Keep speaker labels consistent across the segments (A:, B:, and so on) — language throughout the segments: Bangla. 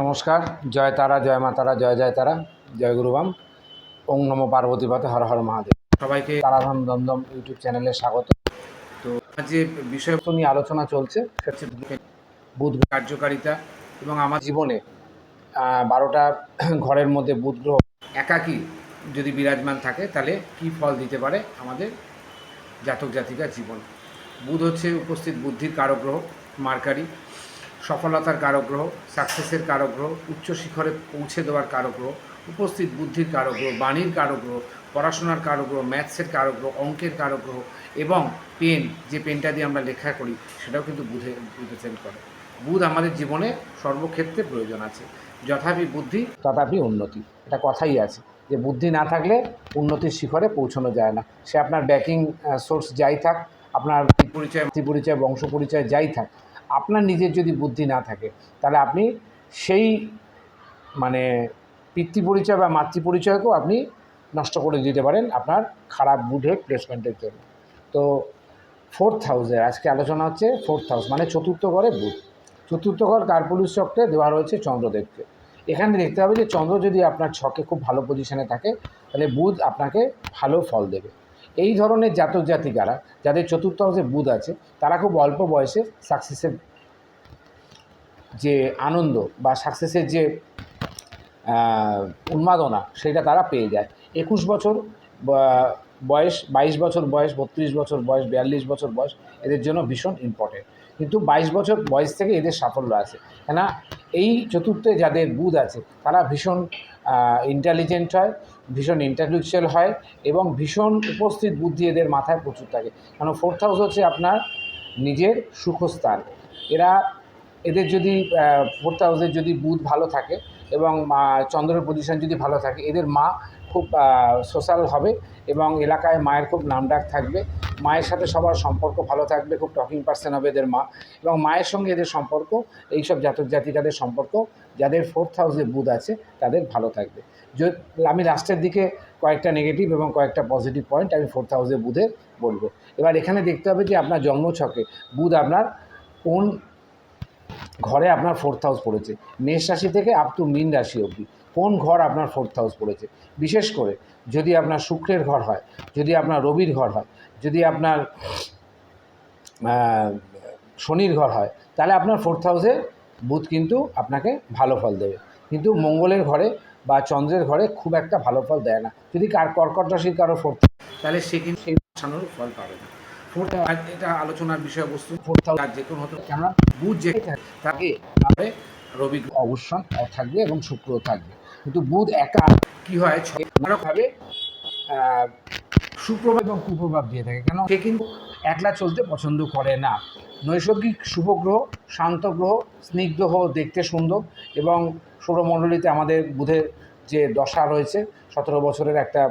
A: নমস্কার, জয় তারা, জয় মা তারা, জয় জয় তারা, জয় গুরুবাম ওং নম পার্বতী পথে হর হর মহাদেব। সবাইকে তারাধাম দমদম ইউটিউব চ্যানেলে স্বাগত। তো যে বিষয়বস্তু নিয়ে আলোচনা চলছে, সেটা বুধ কার্যকারিতা এবং আমার জীবনে বারোটা ঘরের মধ্যে বুধ গ্রহ একাকী যদি বিরাজমান থাকে, তাহলে কি ফল দিতে পারে আমাদের জাতক জাতিকার জীবন? বুধ হচ্ছে উপস্থিত বুদ্ধির কারক গ্রহ, মার্কারি। সফলতার কারগ্রহ সাকসেসের কারক গ্রহ উচ্চ শিখরে পৌঁছে দেওয়ার কারগ্রহ উপস্থিত বুদ্ধির কারক গ্রহ বাণীর কারগ্রহ পড়াশোনার কারগ্রহ ম্যাথসের কারক গ্রহ অঙ্কের কারক গ্রহ এবং পেন যে পেনটা দিয়ে আমরা লেখা করি, সেটাও কিন্তু বুধে রিপ্রেজেন্ট করে। বুধ আমাদের জীবনে সর্বক্ষেত্রে প্রয়োজন আছে। যথাপি বুদ্ধি, তথাপি উন্নতি। এটা কথাই আছে যে বুদ্ধি না থাকলে উন্নতির শিখরে পৌঁছানো যায় না। সে আপনার ব্যাকিং সোর্স যাই থাক, আপনার পরিচয় পরিচয় বংশ পরিচয় যাই থাক আপনার নিজের যদি বুদ্ধি না থাকে, তাহলে আপনি সেই মানে পিতৃ পরিচয় বা মাতৃ পরিচয়কেও আপনি নষ্ট করে দিতে পারেন আপনার খারাপ বুধের প্লেসমেন্টের জন্য। তো ফোর্থ হাউসে আজকে আলোচনা হচ্ছে ফোর্থ হাউস মানে চতুর্থ ঘরে বুধ। চতুর্থ ঘর কার্পুলিশ চক্রে দেওয়া রয়েছে চন্দ্রদেবকে। এখানে দেখতে হবে যে চন্দ্র যদি আপনার ছকে খুব ভালো পজিশনে থাকে, তাহলে বুধ আপনাকে ভালো ফল দেবে। এই ধরনের জাতক জাতিকারা, যাদের চতুর্থ হাউসে বুধ আছে, তারা খুব অল্প বয়সে সাকসেসের যে আনন্দ বা সাকসেসের যে উন্মাদনা সেটা তারা পেয়ে যায়। একুশ বছর বয়স, বাইশ বছর বয়স, বত্রিশ বছর বয়স, বিয়াল্লিশ বছর বয়স, এদের জন্য ভীষণ ইম্পর্টেন্ট কিন্তু বাইশ বছর বয়স থেকে এদের সাফল্য আছে। কেননা এই চতুর্থে যাদের বুধ আছে, তারা ভীষণ ইন্টেলিজেন্ট হয় ভীষণ ইন্টেলেকচুয়াল হয় এবং ভীষণ উপস্থিত বুদ্ধি এদের মাথায় প্রচুর থাকে। কেন ফোর্থ হাউস হচ্ছে আপনার নিজের সুখস্থান। এরা এদের যদি ফোর্থ হাউসের যদি বুধ ভালো থাকে এবং চন্দ্রের পজিশন যদি ভালো থাকে, এদের মা খুব সোশ্যাল হবে এবং এলাকায় মায়ের খুব নামডাক থাকবে। মায়ের সাথে সবার সম্পর্ক ভালো থাকবে, খুব টকিং পার্সন হবে এদের মা এবং মায়ের সঙ্গে এদের সম্পর্ক, এইসব জাতক জাতিকাদের সম্পর্ক, যাদের ফোর্থ হাউসে বুধ আছে, তাদের ভালো থাকবে। আমি লাস্টের দিকে কয়েকটা নেগেটিভ এবং কয়েকটা পজিটিভ পয়েন্ট আমি ফোর্থ হাউসে বুধের বলব। এবার এখানে দেখতে হবে যে আপনার জন্মছকে বুধ আপনার কোন ঘরে আপনার ফোর্থ হাউস পড়েছে? মেষ রাশি থেকে আপ টু মিন রাশি অবধি। কোন ঘর আপনার ফোর্থ হাউস পড়েছে? বিশেষ করে যদি আপনার শুক্রের ঘর হয়, যদি আপনার রবির ঘর হয়, যদি আপনার শনির ঘর হয়, তাহলে আপনার ফোর্থ হাউসে বুধ কিন্তু আপনাকে ভালো ফল দেবে। কিন্তু মঙ্গলের ঘরে বা চন্দ্রের ঘরে খুব একটা ভালো ফল দেয় না। যদি কার কর্কট রাশির কারও ফোর্থ তাহলে সে কিন্তু সেই বাঁচানোর ফল পাবে না। ফোর্থ এটা আলোচনার বিষয়বস্তু, ফোর্থ যে কোনো হতে কেননা বুধ যে থাকে তাহলে রবি অবশ্যই থাকবে এবং শুক্র থাকবে। কিন্তু বুধ একা কি হয় ছয়ভাবে সুপ্রভাব এবং কুপ্রভাব দিয়ে থাকে। কেন? সে কিন্তু একলা চলতে পছন্দ করে না। নৈসর্গিক শুভ গ্রহ, শান্ত গ্রহ, স্নিগ্ধ দেখতে সুন্দর এবং সৌরমণ্ডলীতে আমাদের বুধের যে দশা রয়েছে, সতেরো বছরের একটা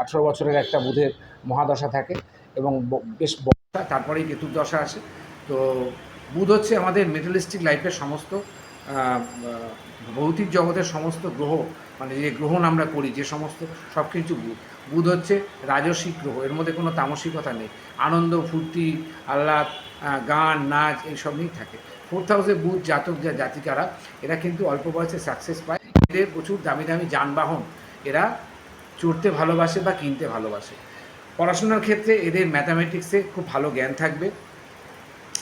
A: আঠেরো বছরের একটা বুধের মহাদশা থাকে এবং বেশ বড় তারপরেই কেতুর দশা আসে। তো বুধ হচ্ছে আমাদের মেটালিস্টিক লাইফের সমস্ত ভৌতিক জগতের সমস্ত গ্রহ মানে যে গ্রহণ আমরা করি, যে সমস্ত সব কিছু বুধ। বুধ হচ্ছে রাজসিক গ্রহ, এর মধ্যে কোনো তামসিকতা নেই। আনন্দ, ফুর্তি, আহ্লাদ গান, নাচ, এইসব নিয়েই থাকে। ফোর্থ হাউসে বুধ, জাতক যা জাতিকারা, এরা কিন্তু অল্প বয়সে সাকসেস পায়। এদের প্রচুর দামি দামি যানবাহন, এরা চড়তে ভালোবাসে বা কিনতে ভালোবাসে। পড়াশোনার ক্ষেত্রে এদের ম্যাথামেটিক্সে খুব ভালো জ্ঞান থাকবে।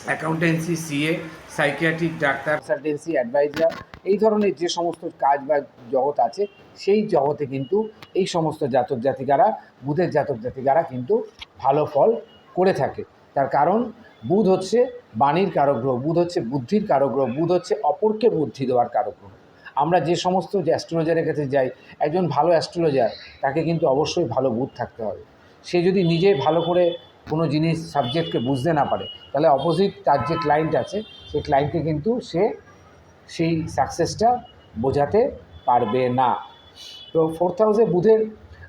A: Accountancy CA psychiatric doctor consultancy adviser এই ধরনের যে সমস্ত কাজ বা জগৎ আছে, সেই জগতে কিন্তু এই সমস্ত জাতক জাতিকারা, বুধের জাতক জাতিকারা কিন্তু ভালো ফল করে থাকে। তার কারণ, বুধ হচ্ছে বাণীর কারক গ্রহ বুধ হচ্ছে বুদ্ধির কারক গ্রহ বুধ হচ্ছে অপরকে বুদ্ধি দেওয়ার কারক গ্রহ আমরা যে সমস্ত অ্যাস্ট্রোলজারের কাছে যাই, একজন ভালো অ্যাস্ট্রোলজার তাকে কিন্তু অবশ্যই ভালো বুধ থাকতে হবে। সে যদি নিজে ভালো করে কোনো জিনিস সাবজেক্টকে বুঝতে না পারে, তাহলে অপোজিট তার যে ক্লায়েন্ট আছে, সেই ক্লায়েন্টকে কিন্তু সে সেই সাকসেসটা বোঝাতে পারবে না। তো ফোর্থ হাউসে বুধের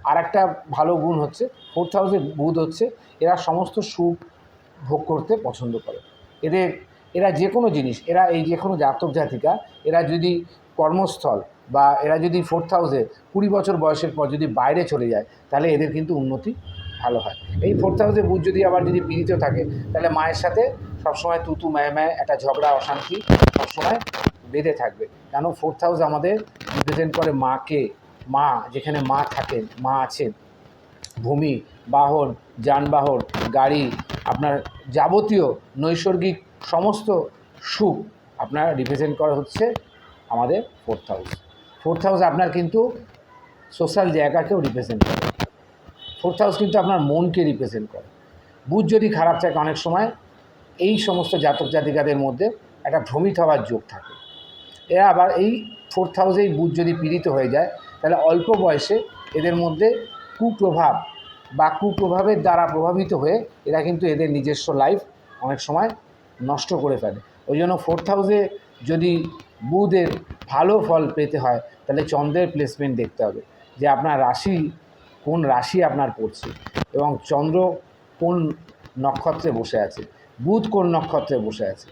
A: আর একটা ভালো গুণ হচ্ছে ফোর্থ হাউসে বুধ হচ্ছে এরা সমস্ত সুখ ভোগ করতে পছন্দ করে। এদের, এরা যে কোনো জিনিস, এরা এই যে কোনো জাতক জাতিকা, এরা যদি কর্মস্থল বা এরা যদি ফোর্থ হাউসে কুড়ি বছর বয়সের পর যদি বাইরে চলে যায়, তাহলে এদের কিন্তু উন্নতি ভালো হয়। এই ফোর্থ হাউসে বুধ যদি আবার যদি পীড়িত থাকে, তাহলে মায়ের সাথে সবসময় তুতু ম্যায় ম্যায় একটা ঝগড়া, অশান্তি সবসময় বেঁধে থাকবে। কেন? ফোর্থ হাউস আমাদের রিপ্রেজেন্ট করে মাকে। মা, যেখানে মা থাকেন, মা আছেন। ভূমি, বাহন, যানবাহন, গাড়ি, আপনার যাবতীয় নৈসর্গিক সমস্ত সুখ আপনার রিপ্রেজেন্ট করা হচ্ছে আমাদের ফোর্থ হাউস ফোর্থ হাউস আপনার কিন্তু সোশ্যাল জায়গাকেও রিপ্রেজেন্ট করে। ফোর্থ হাউস কিন্তু আপনার মনকে রিপ্রেজেন্ট করে। বুধ যদি খারাপ থাকে, অনেক সময় এই সমস্ত জাতক জাতিকাদের মধ্যে একটা ভ্রমিত হওয়ার যোগ থাকে। এরা আবার এই ফোর্থ হাউসেই বুধ যদি পীড়িত হয়ে যায়, তাহলে অল্প বয়সে এদের মধ্যে কুপ্রভাব বা কুপ্রভাবের দ্বারা প্রভাবিত হয়ে এরা কিন্তু এদের নিজস্ব লাইফ অনেক সময় নষ্ট করে ফেলে। ওই জন্য ফোর্থ হাউসে যদি বুধের ভালো ফল পেতে হয়, তাহলে চন্দ্রের প্লেসমেন্ট দেখতে হবে যে আপনার রাশি, কোন রাশি আপনার পড়ছে এবং চন্দ্র কোন নক্ষত্রে বসে আছে, বুধ কোন নক্ষত্রে বসে আছে।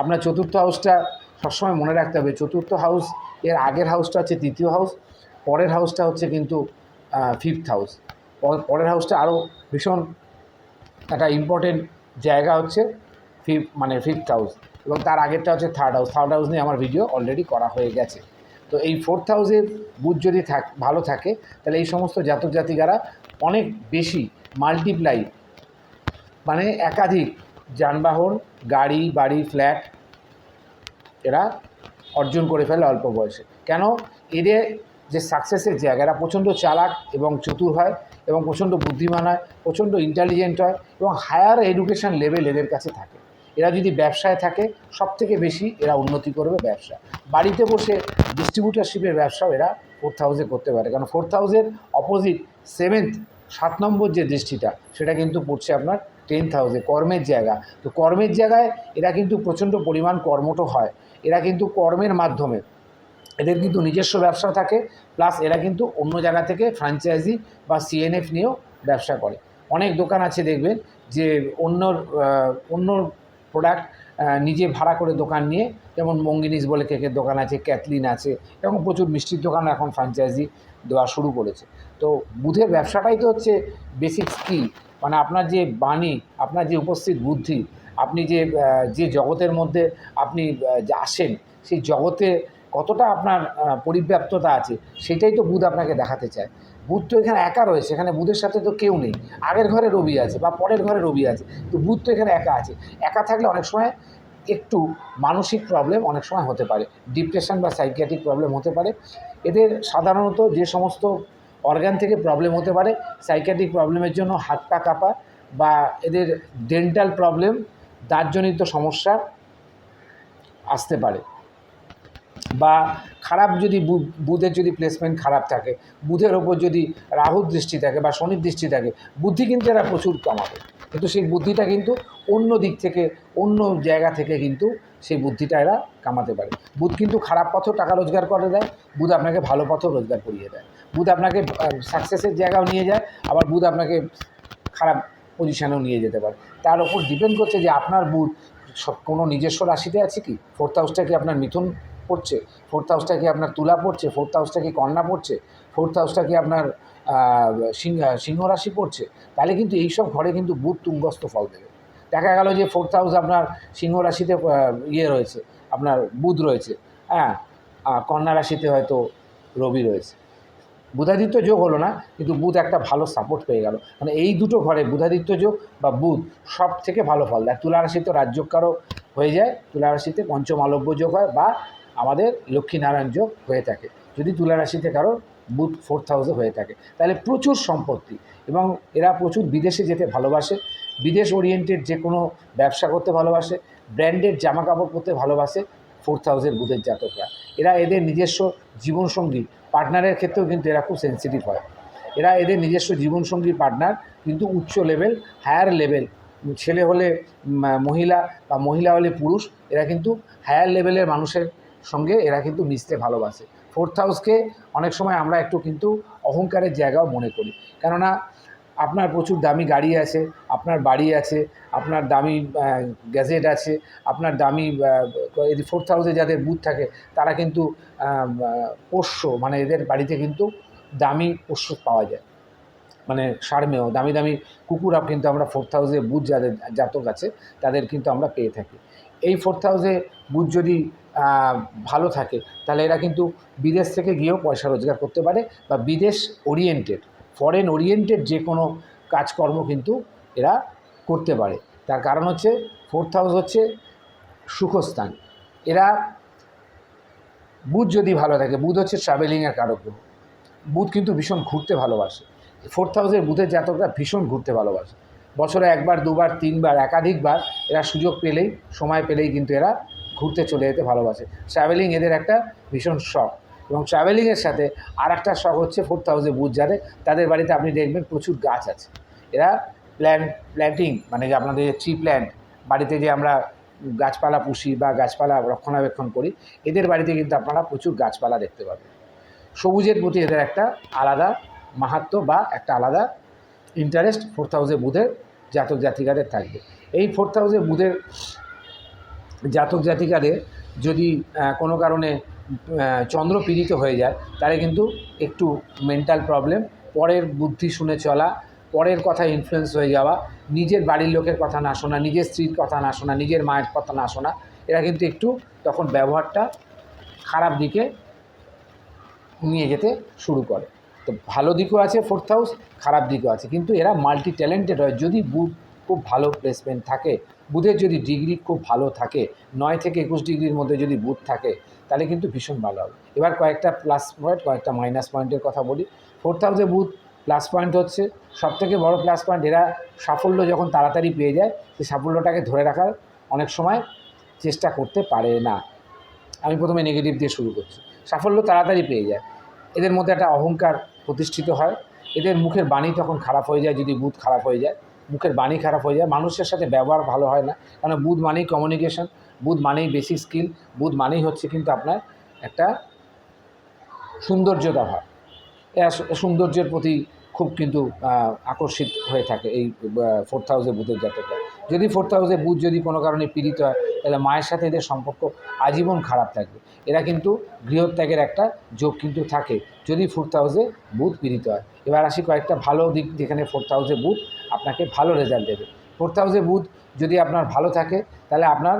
A: আপনার চতুর্থ হাউসটা সবসময় মনে রাখতে হবে, চতুর্থ হাউস এর আগের হাউসটা হচ্ছে তৃতীয় হাউস পরের হাউসটা হচ্ছে কিন্তু ফিফথ হাউস পরের হাউসটা আরও ভীষণ একটা ইম্পর্টেন্ট জায়গা হচ্ছে ফিফ মানে ফিফথ হাউস এবং তার আগেরটা হচ্ছে থার্ড হাউস থার্ড হাউস নিয়ে আমার ভিডিও অলরেডি করা হয়ে গেছে। তো এই ফোর্থ হাউসের বুধ যদি থাক, ভালো থাকে, তাহলে এই সমস্ত জাতক জাতিকারা অনেক বেশি মাল্টিপ্লাই মানে একাধিক যানবাহন, গাড়ি, বাড়ি ফ্ল্যাট অর্জন করে ফেলে অল্প বয়সে। কেন? এদের যে সাকসেসের জায়গা, এরা প্রচণ্ড চালাক এবং চতুর হয় এবং প্রচণ্ড বুদ্ধিমান হয়, প্রচণ্ড ইন্টেলিজেন্ট হয় এবং হায়ার এডুকেশন লেভেল এদের কাছে থাকে। এরা যদি ব্যবসায় থাকে সব থেকে বেশি এরা উন্নতি করবে ব্যবসা। বাড়িতে বসে ডিস্ট্রিবিউটারশিপের ব্যবসাও এরা ফোর্থ হাউসে করতে পারে। কারণ ফোর্থ হাউসের অপোজিট সেভেন্থ সাত নম্বর যে দৃষ্টিটা, সেটা কিন্তু পড়ছে আপনার টেন্থ হাউসে, কর্মের জায়গা। তো কর্মের জায়গায় এরা কিন্তু প্রচণ্ড পরিমাণ কর্মঠ হয়। এরা কিন্তু কর্মের মাধ্যমে। এদের কিন্তু নিজস্ব ব্যবসা থাকে, প্লাস এরা কিন্তু অন্য জায়গা থেকে ফ্র্যাঞ্চাইজি বা সিএনএফ নিয়েও ব্যবসা করে। অনেক দোকান আছে দেখবেন যে অন্য অন্য প্রোডাক্ট নিজে ভাড়া করে দোকান নিয়ে, যেমন মঙ্গিনিস বলে কেকের দোকান আছে, ক্যাথলিন আছে এবং প্রচুর মিষ্টির দোকান এখন ফ্র্যাঞ্চাইজি দেওয়া শুরু করেছে। তো বুধের ব্যবসাটাই তো হচ্ছে বেসিক স্কিল মানে আপনার যে বাণী, আপনার যে উপস্থিত বুদ্ধি, আপনি যে যে জগতের মধ্যে আপনি আসেন, সেই জগতে কতটা আপনার পরিব্যাপ্ততা আছে, সেটাই তো বুধ আপনাকে দেখাতে চায়। বুধ তো এখানে একা রয়েছে, এখানে বুধের সাথে তো কেউ নেই। আগের ঘরে রবি আছে বা পরের ঘরে রবি আছে, তো বুধ তো এখানে একা আছে। একা থাকলে অনেক সময় একটু মানসিক প্রবলেম অনেক সময় হতে পারে। ডিপ্রেশন বা সাইকিয়াট্রিক প্রবলেম হতে পারে। এদের সাধারণত যে সমস্ত অর্গান থেকে প্রবলেম হতে পারে সাইকিয়াট্রিক প্রবলেমের জন্য হাত পা কাঁপা বা এদের ডেন্টাল প্রবলেম দাঁতজনিত সমস্যা আসতে পারে। বা খারাপ যদি বুধের যদি প্লেসমেন্ট খারাপ থাকে বুধের ওপর যদি রাহুর দৃষ্টি থাকে বা শনির দৃষ্টি থাকে, বুদ্ধি কিন্তু এরা প্রচুর কামাবে। কিন্তু সেই বুদ্ধিটা কিন্তু অন্য দিক থেকে, অন্য জায়গা থেকে কিন্তু সেই বুদ্ধিটা এরা কামাতে পারে। বুধ কিন্তু খারাপ পথেও টাকা রোজগার করে দেয়, বুধ আপনাকে ভালো পথেও রোজগার করিয়ে দেয়। বুধ আপনাকে সাকসেসের জায়গাও নিয়ে যায়, আবার বুধ আপনাকে খারাপ পজিশানেও নিয়ে যেতে পারে। তার ওপর ডিপেন্ড করছে যে আপনার বুধ সব- কোনো নিজস্ব রাশিতে আছে কি? ফোর্থ হাউসটা কি আপনার মিথুন পড়ছে? ফোর্থ হাউসটা কি আপনার তুলা পড়ছে? ফোর্থ হাউসটা কি কন্যা পড়ছে? ফোর্থ হাউসটা কি আপনার সিংহ রাশি পড়ছে? তাহলে কিন্তু এইসব ঘরে কিন্তু বুধ তুঙ্গস্ত ফল দেবে। দেখা গেল যে ফোর্থ হাউস আপনার সিংহ রাশিতে ইয়ে রয়েছে, আপনার বুধ রয়েছে হ্যাঁ কন্যা রাশিতে হয়তো রবি রয়েছে। বুধাদিত্য যোগ হলো না, কিন্তু বুধ একটা ভালো সাপোর্ট পেয়ে গেল। মানে এই দুটো ঘরে বুধাদিত্য যোগ বা বুধ সব থেকে ভালো ফল। দেয় তুলা রাশিতে রাজযোগকারও হয়ে যায়, তুলা রাশিতে পঞ্চম আলব্য যোগ হয় বা আমাদের লক্ষ্মীনারায়ণ যোগ হয়ে থাকে। যদি তুলা রাশিতে কারও বুধ ফোর্থ হাউসে হয়ে থাকে, তাহলে প্রচুর সম্পত্তি এবং এরা প্রচুর বিদেশে যেতে ভালোবাসে বিদেশ ওরিয়েন্টেড যে কোনো ব্যবসা করতে ভালোবাসে ব্র্যান্ডেড জামা কাপড় পরতে ভালোবাসে ফোর্থ হাউসের বুধের জাতকরা। এরা এদের নিজস্ব জীবনসঙ্গী পার্টনারের ক্ষেত্রেও কিন্তু এরা খুব সেন্সিটিভ হয়। এরা এদের নিজস্ব জীবনসঙ্গী পার্টনার কিন্তু উচ্চ লেভেল হায়ার লেভেল ছেলে হলে মহিলা বা মহিলা হলে পুরুষ, এরা কিন্তু হায়ার লেভেলের মানুষের সঙ্গে এরা কিন্তু মিশতে ভালোবাসে। ফোর্থ হাউসকে অনেক সময় আমরা একটু কিন্তু অহংকারের জায়গাও মনে করি। কেননা আপনার প্রচুর দামি গাড়ি আছে, আপনার বাড়ি আছে, আপনার দামি গ্যাজেট আছে, আপনার দামি ফোর্থ হাউসে যাদের বুথ থাকে, তারা কিন্তু পোষ্য মানে এদের বাড়িতে কিন্তু দামি পোষ্য পাওয়া যায়। মানে সারমেয় দামি দামি কুকুর কিন্তু আমরা ফোর্থ হাউসে বুথ যাদের, জাতক আছে, তাদের কিন্তু আমরা পেয়ে থাকি। এই ফোর্থ হাউসে বুথ যদি ভালো থাকে, তাহলে এরা কিন্তু বিদেশ থেকে গিয়েও পয়সা রোজগার করতে পারে বা বিদেশ ওরিয়েন্টেড ফরেন ওরিয়েন্টেড যে কোনো কাজকর্ম কিন্তু এরা করতে পারে। তার কারণ হচ্ছে ফোর্থ হাউস হচ্ছে সুখস্থান। এরা বুধ যদি ভালো থাকে, বুধ হচ্ছে ট্রাভেলিংয়ের কারক গ্রহ। বুধ কিন্তু ভীষণ ঘুরতে ভালোবাসে। ফোর্থ হাউসের বুধের জাতকরা ভীষণ ঘুরতে ভালোবাসে। বছরে একবার, দুবার, তিনবার, একাধিকবার এরা সুযোগ পেলেই, সময় পেলেই কিন্তু এরা ঘুরতে চলে যেতে ভালোবাসে। ট্রাভেলিং এদের একটা ভীষণ শখ। এবং ট্রাভেলিংয়ের সাথে আর একটা শখ হচ্ছে ফোর্থ হাউসে বুধ যাদের, তাদের বাড়িতে আপনি দেখবেন প্রচুর গাছ আছে। এরা প্ল্যান্ট প্ল্যান্টিং মানে যে আপনাদের ট্রি প্ল্যান্ট বাড়িতে যে আমরা গাছপালা পুষি বা গাছপালা রক্ষণাবেক্ষণ করি, এদের বাড়িতে কিন্তু আপনারা প্রচুর গাছপালা দেখতে পাবেন। সবুজের প্রতি এদের একটা আলাদা মাহাত্ম বা একটা আলাদা ইন্টারেস্ট ফোর্থ হাউসে বুধের জাতক জাতিকাদের থাকবে। এই ফোর্থ হাউসে বুধের জাতক জাতিকাদের যদি কোনো কারণে আহ, চন্দ্র পীড়িত হয়ে যায় তাহলে কিন্তু একটু মেন্টাল প্রবলেম পরের বুদ্ধি শুনে চলা পরের কথা ইনফ্লুয়েন্স হয়ে যাওয়া নিজের বাড়ির লোকের কথা না শোনা নিজের স্ত্রীর কথা না শোনা নিজের মায়ের কথা না শোনা এরা কিন্তু একটু তখন ব্যবহারটা খারাপ দিকে নিয়ে যেতে শুরু করে। তো ভালো দিকও আছে ফোর্থ হাউস খারাপ দিকও আছে কিন্তু এরা মাল্টি ট্যালেন্টেড হয়। যদি বুধ খুব ভালো প্লেসমেন্ট থাকে বুধের যদি ডিগ্রি খুব ভালো থাকে নয় থেকে একুশ ডিগ্রির মধ্যে যদি বুধ থাকে তাহলে কিন্তু ভীষণ ভালো হবে। এবার কয়েকটা প্লাস পয়েন্ট কয়েকটা মাইনাস পয়েন্টের কথা বলি। ফোর্থ হাউসে বুধ প্লাস পয়েন্ট হচ্ছে। সবথেকে বড় প্লাস পয়েন্ট এরা সাফল্য যখন তাড়াতাড়ি পেয়ে যায় সেই সাফল্যটাকে ধরে রাখার অনেক সময় চেষ্টা করতে পারে না। আমি প্রথমে নেগেটিভ দিয়ে শুরু করছি। সাফল্য তাড়াতাড়ি পেয়ে যায়। এদের মধ্যে একটা অহংকার প্রতিষ্ঠিত হয়। এদের মুখের বাণী তখন খারাপ হয়ে যায়, যদি বুধ খারাপ হয়ে যায়। মুখের বাণী খারাপ হয়ে যায়। মানুষের সাথে ব্যবহার ভালো হয় না। কারণ বুধ মানেই কমিউনিকেশন বুধ মানেই বেসিক স্কিল, বুধ মানেই হচ্ছে কিন্তু আপনার একটা সৌন্দর্যতা এরা সৌন্দর্যের প্রতি খুব কিন্তু আকর্ষিত হয়ে থাকে এই ফোর্থ হাউসে বুধের জাতকরা যদি ফোর্থ হাউসে বুধ যদি কোনো কারণে পীড়িত হয়, তাহলে মায়ের সাথে এদের সম্পর্ক আজীবন খারাপ থাকবে। এরা কিন্তু গৃহত্যাগের একটা যোগ কিন্তু থাকে, যদি ফোর্থ হাউসে বুধ পীড়িত হয়। এবার আসি কয়েকটা ভালো দিক যেখানে ফোর্থ হাউসে বুধ আপনাকে ভালো রেজাল্ট দেবে। ফোর্থ হাউসে বুধ যদি আপনার ভালো থাকে, তাহলে আপনার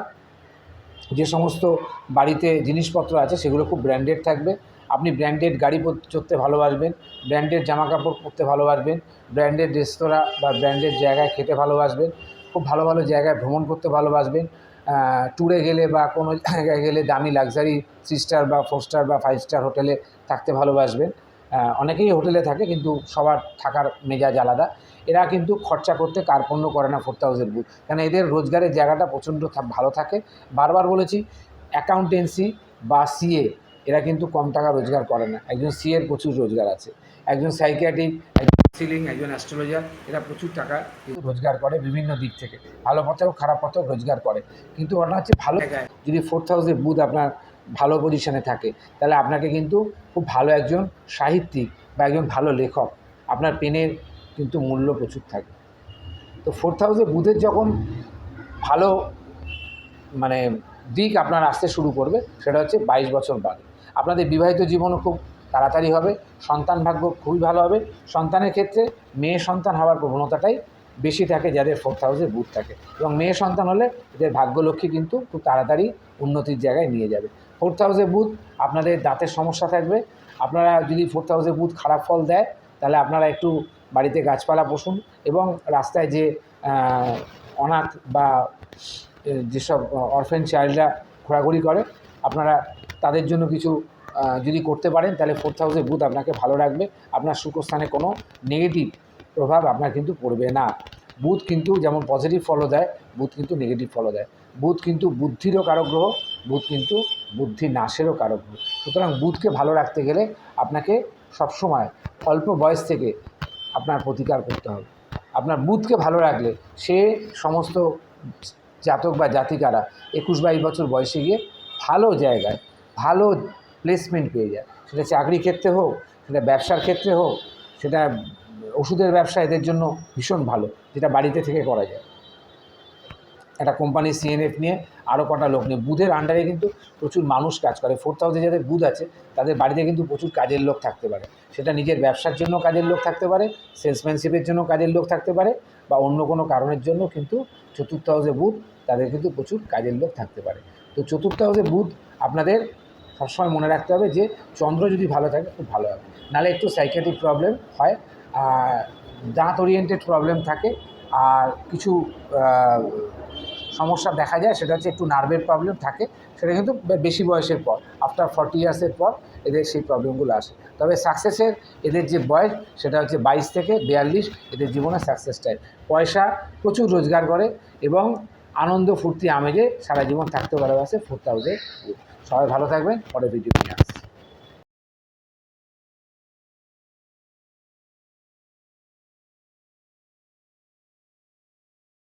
A: যে সমস্ত বাড়িতে জিনিসপত্র আছে সেগুলো খুব ব্র্যান্ডেড থাকবে। আপনি ব্র্যান্ডেড গাড়ি চড়তে ভালোবাসবেন ব্র্যান্ডেড জামা কাপড় পরতে ভালোবাসবেন ব্র্যান্ডেড রেস্তোরাঁ বা ব্র্যান্ডেড জায়গায় খেতে ভালোবাসবেন, খুব ভালো ভালো জায়গায় ভ্রমণ করতে ভালোবাসবেন। ট্যুরে গেলে বা কোনো জায়গায় গেলে দামি লাক্সারি থ্রি স্টার বা ফোর স্টার বা ফাইভ স্টার হোটেলে থাকতে ভালোবাসবেন। অনেকেই হোটেলে থাকে কিন্তু সবার থাকার মেজাজ আলাদা। এরা কিন্তু খরচা করতে কার্পণ্য করে না ফোর হাউসের বুথ কারণ এদের রোজগারের জায়গাটা প্রচণ্ড ভালো থাকে। বারবার বলেছি অ্যাকাউন্টেন্সি বা সিএ এরা কিন্তু কম টাকা রোজগার করে না। একজন সিএর প্রচুর রোজগার আছে। একজন সাইকিয়াট্রিক একজন সিলিং একজন অ্যাস্ট্রোলজার এরা প্রচুর টাকা রোজগার করে বিভিন্ন দিক থেকে। ভালো পথেও খারাপ পথেও রোজগার করে। কিন্তু ওটা হচ্ছে ভালো জায়গায়। যদি ফোর হাউসে বুথ আপনার ভালো পজিশনে থাকে তাহলে আপনাকে কিন্তু খুব ভালো একজন সাহিত্যিক বা একজন ভালো লেখক আপনার পেনের কিন্তু মূল্য প্রচুর থাকে। তো ফোর্থ হাউসে বুধের যখন ভালো মানে দিক আপনার আসতে শুরু করবে, সেটা হচ্ছে বাইশ বছর বাদে। আপনাদের বিবাহিত জীবনও খুব তাড়াতাড়ি হবে, সন্তান ভাগ্য খুবই ভালো হবে। সন্তানের ক্ষেত্রে মেয়ে সন্তান হওয়ার প্রবণতাটাই বেশি থাকে যাদের ফোর্থ হাউসে বুধ থাকে। এবং মেয়ে সন্তান হলে এদের ভাগ্যলক্ষ্মী কিন্তু খুব তাড়াতাড়ি উন্নতির জায়গায় নিয়ে যাবে। ফোর্থ হাউসে বুধ আপনাদের দাঁতের সমস্যা থাকবে। আপনারা যদি ফোর্থ হাউসে বুধ খারাপ ফল দেয়, তাহলে আপনারা একটু বাড়িতে গাছপালা পোষুন এবং রাস্তায় যে অনাথ বা যেসব অরফেন চাইল্ডরা ঘোরাঘুরি করে, আপনারা তাদের জন্য কিছু যদি করতে পারেন, তাহলে ফোর্থ হাউসে বুথ আপনাকে ভালো রাখবে। আপনার সুখস্থানে কোনো নেগেটিভ প্রভাব আপনার কিন্তু পড়বে না। বুধ কিন্তু যেমন পজিটিভ ফলও দেয়, বুধ কিন্তু নেগেটিভ ফলও দেয়। বুধ কিন্তু বুদ্ধিরও কারক গ্রহ, বুধ কিন্তু বুদ্ধি নাশেরও কারক গ্রহ। সুতরাং বুধকে ভালো রাখতে গেলে আপনাকে সবসময় অল্প বয়স থেকে আপনার প্রতিকার করতে হবে। আপনার বুধকে ভালো রাখলে সে সমস্ত জাতক বা জাতিকারা একুশ বাইশ বছর বয়সে গিয়ে ভালো জায়গায়, ভালো প্লেসমেন্ট পেয়ে যায়। সেটা চাকরি ক্ষেত্রে হোক, সেটা ব্যবসার ক্ষেত্রে হোক, সেটা ওষুধের ব্যবসা এদের জন্য ভীষণ ভালো, যেটা বাড়িতে থেকে করা যায়। একটা কোম্পানি সিএনএফ নিয়ে আরও কটা লোক নিয়ে। বুধের আন্ডারে কিন্তু প্রচুর মানুষ কাজ করে। ফোর্থ হাউসে যাদের বুধ আছে, তাদের বাড়িতে কিন্তু প্রচুর কাজের লোক থাকতে পারে। সেটা নিজের ব্যবসার জন্য কাজের লোক থাকতে পারে সেলসম্যানশিপের জন্য কাজের লোক থাকতে পারে, বা অন্য কোনো কারণের জন্য কিন্তু চতুর্থ হাউসে বুধ, তাদের কিন্তু প্রচুর কাজের লোক থাকতে পারে। তো চতুর্থ হাউসে বুধ আপনাদের সবসময় মনে রাখতে হবে যে, চন্দ্র যদি ভালো থাকে, খুব ভালো হবে। নাহলে একটু সাইকেটিক প্রবলেম হয় দাঁত ওরিয়েন্টেড প্রবলেম থাকে, আর কিছু সমস্যা দেখা যায়, সেটা হচ্ছে একটু নার্ভের প্রবলেম থাকে, সেটা কিন্তু বেশি বয়সের পর আফটার ফর্টি ইয়ার্সের পর এদের সেই প্রবলেমগুলো আসে। তবে সাকসেসের এদের যে বয়স, সেটা হচ্ছে বাইশ থেকে বিয়াল্লিশ, এদের জীবনে সাকসেস টাইম পয়সা প্রচুর রোজগার করে এবং আনন্দ, ফুর্তি, আমেজে সারা জীবন থাকতে ভালোবাসে ফোর থাউজেন্ড সবাই ভালো থাকবেন পরে ভিডিও নিয়ে